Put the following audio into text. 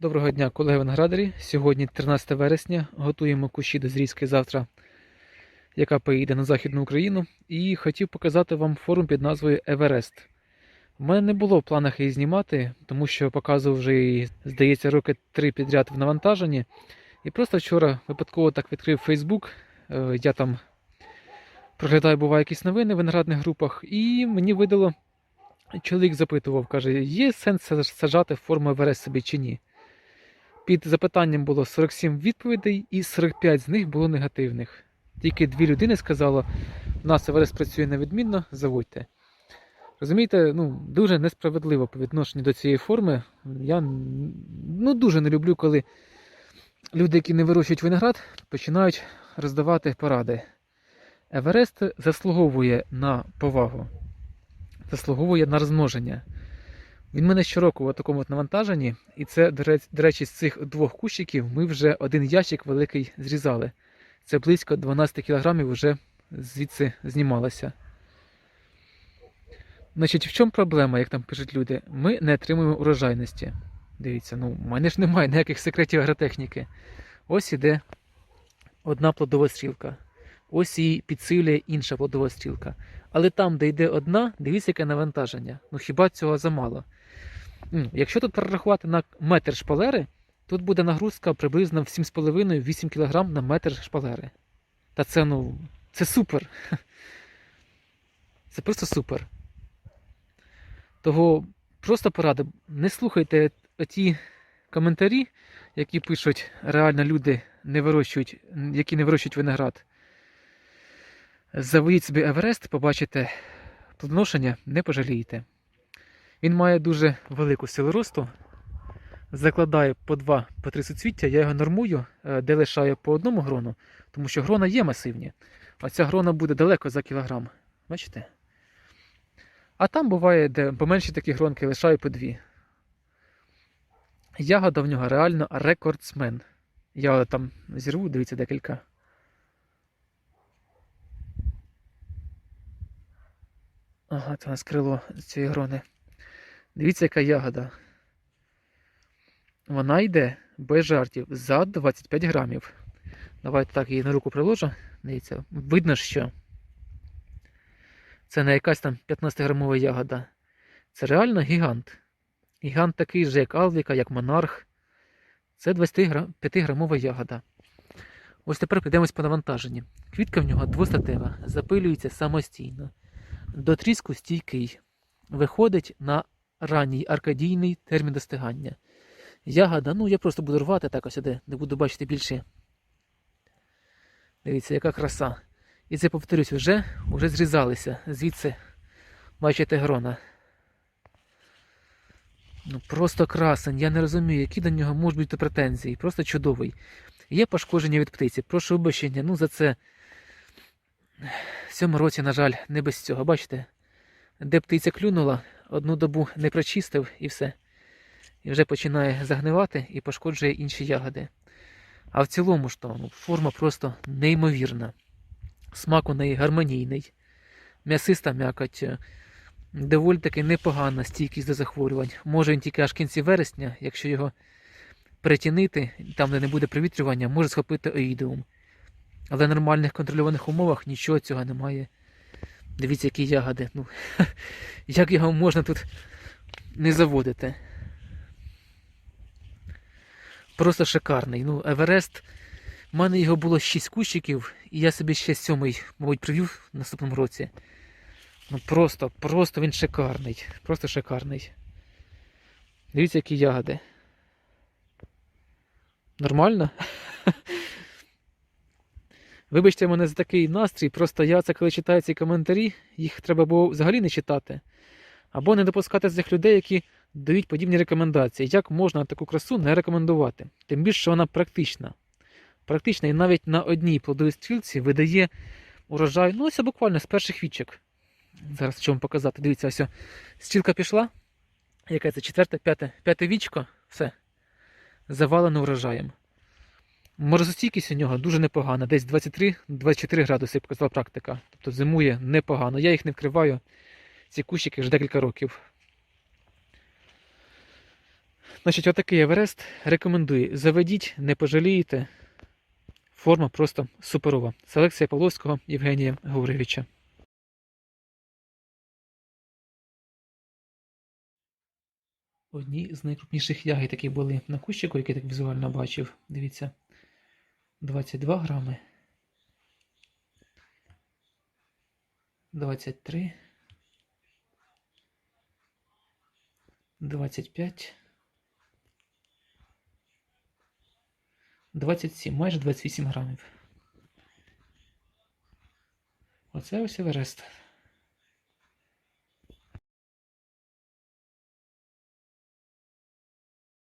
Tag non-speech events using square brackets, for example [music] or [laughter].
Доброго дня, колеги виноградарі. Сьогодні 13 вересня. Готуємо кущі до зрізки завтра, яка поїде на Західну Україну. І хотів показати вам форум під назвою Еверест. У мене не було в планах її знімати, тому що показував вже її, здається, роки три підряд в навантаженні. І просто вчора випадково так відкрив Facebook. Е, Я там проглядаю, буває якісь новини в виноградних групах, і мені видало. Чоловік запитував, каже, є сенс саджати форму Еверест собі чи ні? Під запитанням було 47 відповідей, і 45 з них було негативних. Тільки дві людини сказали, у нас Еверест працює невідмінно, заводьте. Розумієте, ну, дуже несправедливо по відношенню до цієї форми. Я ну, дуже не люблю, коли люди, які не вирощують виноград, починають роздавати поради. Еверест заслуговує на повагу, заслуговує на розмноження. Він мене щороку в такому от навантаженні, і це, до речі, з цих двох кущиків ми вже один ящик великий зрізали. Це близько 12 кілограмів вже звідси знімалося. Значить, в чому проблема, як там пишуть люди? Ми не отримуємо урожайності. Дивіться, ну, в мене ж немає ніяких секретів агротехніки. Ось іде одна плодова стрілка. Ось її підсилює інша плодова стрілка. Але там, де йде одна, дивіться, яке навантаження. Ну хіба цього замало? Якщо тут перерахувати на метр шпалери, тут буде нагрузка приблизно в 7,5-8 кг на метр шпалери. Та це ну, це супер. Це просто супер. Того просто порада, не слухайте ті коментарі, які пишуть реально люди, не вирощують, які не вирощують виноград. Заведіть собі Еверест, побачите плодоношення, не пожалієте. Він має дуже велику силу росту. Закладає по 2 по 3 суцвіття, я його нормую, е, де лишаю по одному грону, тому що грона є масивні. А ця грона буде далеко за кілограм. Бачите? А там буває, де поменші такі гронки лишаю по дві. Ягода в нього реально рекордсмен. Я там зірву, дивіться декілька. Ага, це у нас крило цієї грони. Дивіться, яка ягода. Вона йде без жартів за 25 грамів. Давайте так її на руку приложу. Дивіться, видно, що це не якась там 15-грамова ягода. Це реально гігант. Гігант такий же, як Алвіка, як Монарх. Це 25-грамова ягода. Ось тепер підемось по навантаженні. Квітка в нього двостатева, запилюється самостійно. До тріску стійкий. Виходить на ранній аркадійний термін достигання. Ягода, ну я просто буду рвати так ось іде, не буду бачити більше. Дивіться, яка краса. І це, повторюсь, вже, вже зрізалися. Звідси, бачите, грона. Ну просто красень. Я не розумію, які до нього можуть бути претензії. Просто чудовий. Є пошкодження від птиці. Прошу вибачення, ну за це. В цьому році, на жаль, не без цього. Бачите? Де птиця клюнула, одну добу не прочистив і все. І вже починає загнивати і пошкоджує інші ягоди. А в цілому ж то ну, форма просто неймовірна. Смак у неї гармонійний. М'ясиста м'якоть. е, Доволі таки непогана стійкість до захворювань. Може він тільки аж в кінці вересня, якщо його притінити, там, де не буде привітрювання, може схопити оїдеум. Але в нормальних контрольованих умовах нічого цього немає. Дивіться, які ягоди. Ну, [laughs] як його можна тут не заводити? Просто шикарний. Ну, Еверест. У мене його було 6 кущиків, і я собі ще сьомий, мабуть, привів в наступному році. Ну просто, просто він шикарний. Просто шикарний. Дивіться, які ягоди. Нормально? [laughs] Вибачте мене за такий настрій, просто я це коли читаю ці коментарі, їх треба було взагалі не читати. Або не допускати цих людей, які дають подібні рекомендації. Як можна таку красу не рекомендувати? Тим більше, що вона практична. Практична і навіть на одній плодовій стрілці видає урожай, ну ось буквально з перших вічок. Зараз хочу вам показати. Дивіться, ось стрілка пішла. Яке це четверте, п'яте, п'яте вічко, все. Завалено урожаєм. Морозостійкість у нього дуже непогана, десь 23-24 градуси, як показала практика. Тобто зимує непогано. Я їх не вкриваю, ці кущики вже декілька років. Значить, отакий Еверест рекомендую. Заведіть, не пожалієте. Форма просто суперова. Селекція Павловського Євгенія Гуревича. Одні з найкрупніших ягід, які були на кущику, який так візуально бачив. Дивіться, 22 грами. 23. 25. 27, майже 28 грамів. Оце ось Еверест.